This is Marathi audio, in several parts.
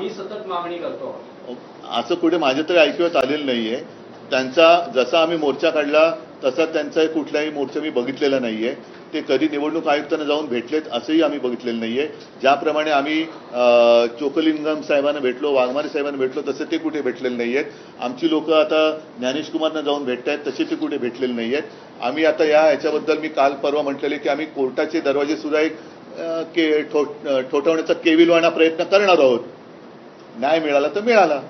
आम्ही सतत मागणी करतो. असं कुठे माझ्या तरी ऐकवत आलेलं नाहीये. त्यांचा जसा आम्ही मोर्चा काढला तसा त्यांचा कुठलाही मोर्चा मी बघितलेला नाहीये. ते कधी निवडणूक आयुक्तांना जाऊन भेटलेत असंही आम्ही बघितलेलं नाहीये. ज्याप्रमाणे आम्ही चोकलिंगम साहेबांना भेटलो वाघमारे साहेबांना भेटलो तसे ते कुठे भेटलेले नाहीयेत. आमची लोक आता ज्ञानेश कुमारना जाऊन भेटतायत तसे ते कुठे भेटलेले नाहीयेत. आम्ही आता या ह्याच्याबद्दल मी काल परवा म्हटलेले की आम्ही कोर्टाचे दरवाजे सुद्धा एक ठोठवण्याचा के ठो- केविलवाणा प्रयत्न करणार आहोत. न्याय मिळाला तर मिळाला.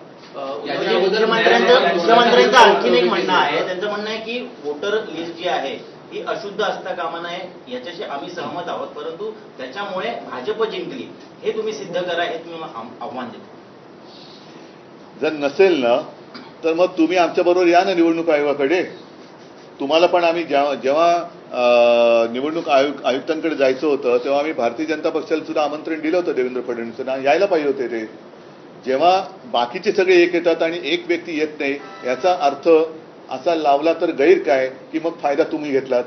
मुख्यमंत्र्यांचं मुख्यमंत्र्यांचं आणखीन एक म्हणणं आहे. त्यांचं म्हणणं आहे की वोटर लिस्ट जी आहे ही अशुद्ध असता कामा नये याच्याशी आम्ही सहमत आहोत. परंतु त्याच्यामुळे भाजप जिंकली. हे तुम्ही सिद्ध करा हे तुम्ही आम- आव्हान देतो. जर नसेल ना तर मग तुम्ही आमच्याबरोबर या ना निवडणूक आयोगाकडे. तुम्हाला पण आम्ही जेव्हा जेव्हा अं, निवडणूक आयुक्त आयुक्तांकडे जायचं होतं तेव्हा आम्ही भारतीय जनता पक्षाला सुद्धा आमंत्रण दिलं होतं देवेंद्र फडणवीसांना. यायला पाहिजे होते ते. जेव्हा बाकीचे सगळे एक येतात आणि एक व्यक्ती येत नाही याचा अर्थ असा लावला तर गैर काय की मग फायदा तुम्ही घेतलात?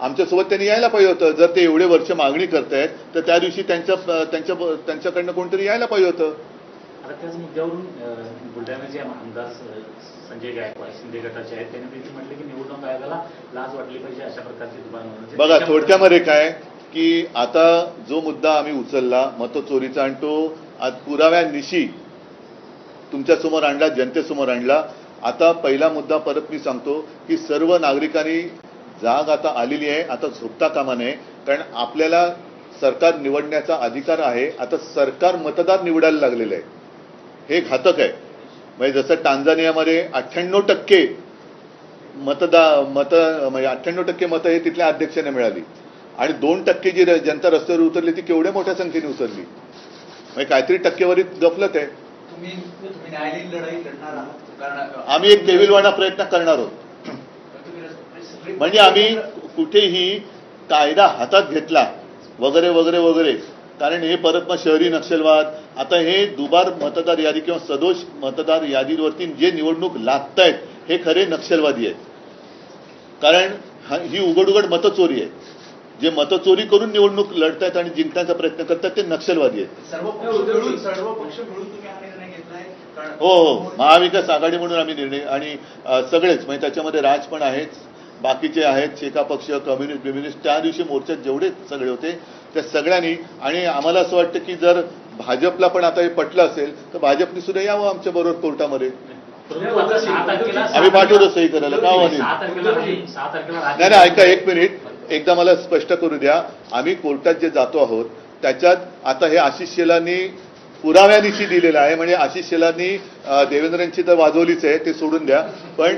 आमच्यासोबत त्यांनी यायला पाहिजे होतं. जर ते एवढे वर्ष मागणी करतायत तर त्या दिवशी त्यांच्या त्यांच्या त्यांच्याकडनं कोणतरी यायला पाहिजे होतं. त्याच मुद्द्यावरून बुलढाण्याचे आमदार संजय गायकवाड शिंदे गटाचे आहेत त्यांनी देखील म्हटलं की निवडणूक आयोगाला लाज वाटली पाहिजे अशा प्रकारची दुकान बघा थोडक्यामध्ये काय की आता जो मुद्दा आम्ही उचलला मतचोरीचा आणि तो आज पुराव्यानिशी तुमच्यासमोर आणला जनतेसमोर आणला. आता पहिला मुद्दा परत मी सांगतो की सर्व नागरिकांनी जाग आता आलेली आहे. आता झोपता कामा नये. कारण आपल्याला सरकार निवडण्याचा अधिकार आहे. आता सरकार मतदार निवडायला लागलेलं आहे. हे घातक आहे. म्हणजे जसं टांझानियामध्ये अठ्ठ्याण्णव टक्के मतदा मत म्हणजे अठ्ठ्याण्णव टक्के मतं हे तिथल्या अध्यक्षाने मिळाली. आणि दोन टक्के जी र- जनता रस्त्यावर उतरली ती केवढ्या मोठ्या संख्येने उतरली? म्हणजे काहीतरी टक्केवारीत गफलत आहे. आहात आम्ही एक केविलवाणा प्रयत्न करणार आहोत. तुम्ही म्हणजे आम्ही कुठेही कायदा हातात घेतला वगैरे वगैरे वगैरे कारण हे परत मग शहरी नक्षलवाद आता हे दुबार मतदार यादी किंवा सदोष मतदार यादीवरती जे निवडणूक लागतायत हे खरे नक्षलवादी आहेत. कारण हा- ही उघड उघड मतचोरी आहे. जे मतचोरी करून निवडणूक लढतायत आणि जिंकण्याचा प्रयत्न करतात ते नक्षलवादी आहेत. हा हो हो महाविकास आघाडी म्हणून आम्ही निर्णय आणि सगळेच म्हणजे त्याच्यामध्ये राज पण आहेत बाकीचे आहेत शेका पक्ष कम्युनिस्ट बिम्युनिस्ट त्या दिवशी मोर्चात जेवढे सगळे होते त्या सगळ्यांनी आणि आम्हाला असं वाटतं की जर भाजपला पण आता हे पटलं असेल तर भाजपने सुद्धा यावं आमच्या बरोबर कोर्टामध्ये. आम्ही पाठवतो सही करायला का नाही ऐका एक मिनिट. एकदा मला स्पष्ट करू द्या आम्ही कोर्टात जे जातो आहोत त्याच्यात आता हे आशिष शेलांनी पुराव्यानिशी दिलेलं आहे म्हणजे आशिष शेलांनी देवेंद्रांची तर वाजवलीच आहे ते सोडून द्या. पण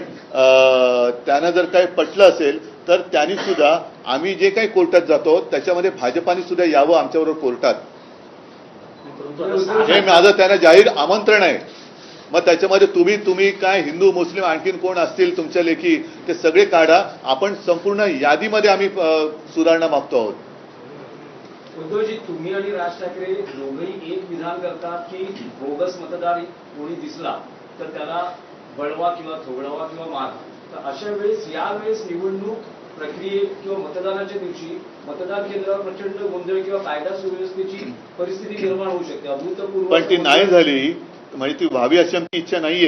त्यांना जर काही पटलं असेल तर त्यांनी सुद्धा आम्ही जे काही कोर्टात जातो त्याच्यामध्ये भाजपाने सुद्धा यावं आमच्याबरोबर कोर्टात. हे माझं त्यांना जाहीर आमंत्रण आहे. मग त्याच्यामध्ये तुम्ही तुम्ही काय हिंदू मुस्लिम आणखीन कोण असतील तुमच्या लेखी ते सगळे काढा. आपण संपूर्ण यादीमध्ये आम्ही सुधारणा मागतो आहोत. उद्धवजी तुम्ही आणि राज ठाकरे दोघंही एक विधान करतात की बोगस मतदार कोणी दिसला तर त्याला बळवा किंवा थोडवा किंवा मारा. तर अशा वेळेस यावेळेस निवडणूक प्रक्रियेत किंवा मतदानाच्या दिवशी मतदान केंद्रावर प्रचंड गोंधळ किंवा कायदा सुव्यवस्थेची परिस्थिती निर्माण होऊ शकते. अभूतपूर्व पण ती नाही झाली. म्हणजे ती व्हावी अशी आमची इच्छा नाहीये.